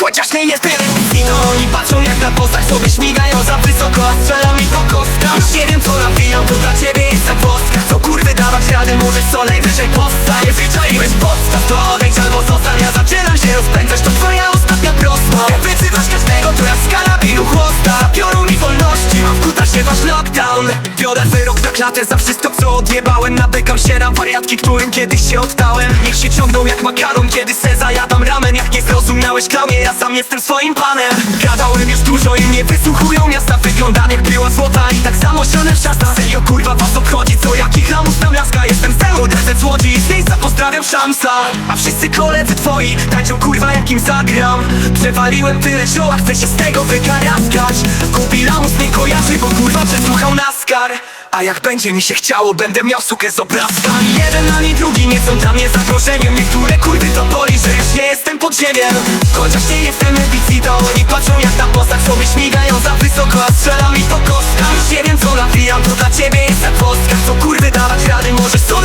Chociaż nie jestem i to oni patrzą jak na postać sobie śmigają za wysoko, a strzela mi po kostkach. Już nie wiem co nawijam, to dla ciebie klatę za wszystko co odjebałem. Nabykam się na wariatki, którym kiedyś się oddałem. Niech się ciągną jak makaron, kiedy se zajadam ramen. Jak nie zrozumiałeś klamie, ja sam jestem swoim panem. Gadałem już dużo i nie wysłuchują miasta. Wyglądam jak była złota i tak samo ścianę w szasta Serio kurwa was obchodzi, szamsa A wszyscy koledzy twoi tańczą kurwa jakim zagram. Przewaliłem tyle zioła, chcę się z tego wykaraskać. Kupi lamus nie kojarzy, bo kurwa przesłuchał naskar. A jak będzie mi się chciało, będę miał sukę z obrazka. Jeden, ani drugi nie są dla mnie zagrożeniem. Niektóre kurwy to boli, że już nie jestem pod ziemią. Chociaż nie jestem NPC, to oni patrzą jak na postach sobie śmigają za wysoko, a strzela mi po kostkach. Już nie wiem co nawijam, to dla ciebie jest zagwozdka Co kurwy dawać rady, możesz co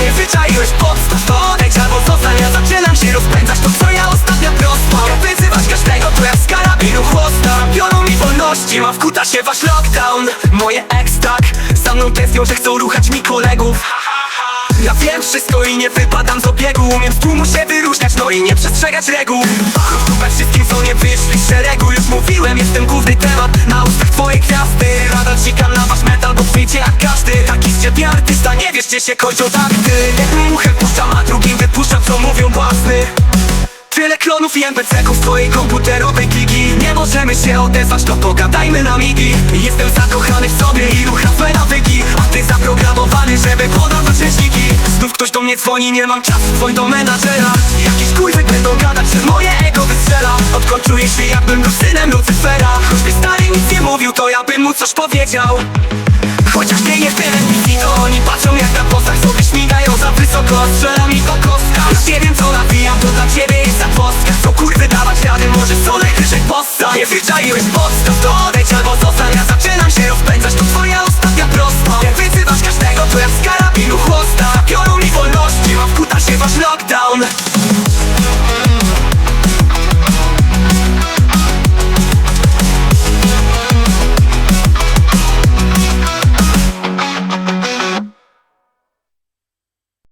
Nie wyczaiłeś podstaw, to odejdź albo zostań Ja zaczynam się rozpędzać, to twoja ostatnia prosta wyzywasz każdego, to jak z karabinu chłosta. Biorą mi wolności, mam w kutasie wasz lockdown. Moje ex tak, za mną tęsknią, że chcą ruchać mi kolegów. Ja wiem wszystko i nie wypadam z obiegu. Umiem w tłumu się wyróżniać, no i nie przestrzegać reguł. Dupę wszystkim, co nie wyszli z szeregu. Już mówiłem, jestem główny temat. Na ustach twojej gwiazdy. Nadal cikam ciebie artysta, nie wiesz gdzie się kończą takty. Muchę puszczam, a drugim wypuszczam, co mówią błazny Tyle klonów i NPC-ków twojej komputerowej kliki Nie możemy się odezwać, to pogadajmy na migi. Jestem zakochany w sobie i rucha swe nawyki. A ty zaprogramowany, żeby podawać rzeczniki Znów ktoś do mnie dzwoni, nie mam czasu, dzwoń do menadżera. Jakieś kurwy będą gadać, że moje ego wystrzela. Odkąd czuję się jakbym był synem Lucyfera. Choćby stary nic nie mówił, to ja bym mu coś powiedział Chociaż nie jestem NPC, to oni patrzą jak na postach sobie śmigają za wysoko, strzela mi po kostkach. Już nie wiem co nawijam, to dla ciebie jest zagwozdka Co kurwy dawać rady, może co najwyżej powstań Nie wyczaiłeś podstaw, to odejdź albo zostań